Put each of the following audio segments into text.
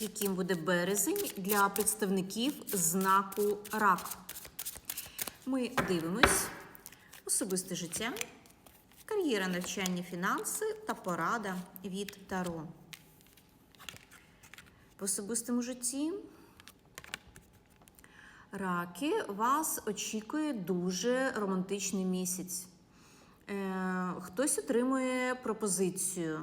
яким буде березень для представників знаку рак. Ми дивимось особисте життя, кар'єра, навчання, фінанси та порада від Таро. В особистому житті раки вас очікує дуже романтичний місяць. Е, хтось отримує пропозицію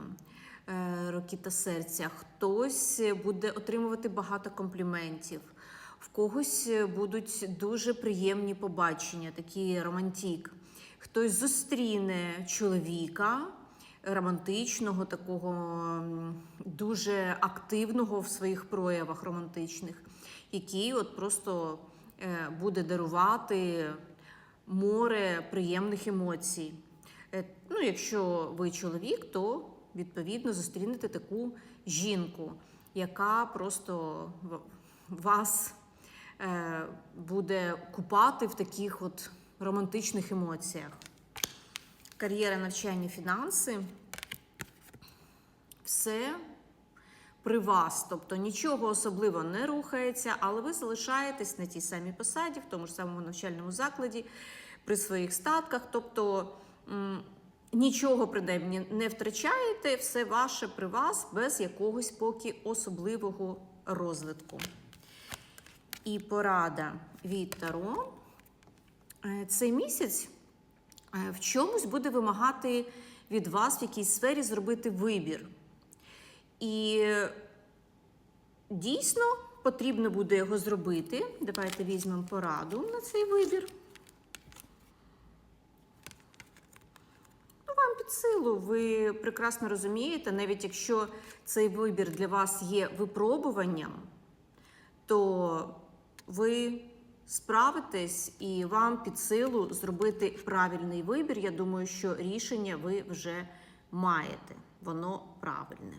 е, руки та серця, хтось буде отримувати багато компліментів, в когось будуть дуже приємні побачення, такі романтик. Хтось зустріне чоловіка романтичного, такого дуже активного в своїх проявах романтичних, який от просто е, буде дарувати море приємних емоцій. Е, Ну, якщо ви чоловік, то відповідно зустрінете таку жінку, яка просто вас е, буде купати в таких от романтичних емоціях. Кар'єра, навчання, фінанси все при вас, тобто нічого особливо не рухається, але ви залишаєтесь на тій самій посаді, в тому ж самому навчальному закладі, при своїх статках. Тобто нічого принаймні не втрачаєте, все ваше при вас без якогось поки особливого розвитку. І порада від Таро. Е, Цей місяць е, в чомусь буде вимагати від вас в якійсь сфері зробити вибір. І дійсно потрібно буде його зробити. Давайте візьмемо пораду на цей вибір. Під силу, ви прекрасно розумієте, навіть якщо цей вибір для вас є випробуванням, то ви справитесь і вам під силу зробити правильний вибір. Я думаю, що рішення ви вже маєте. Воно правильне.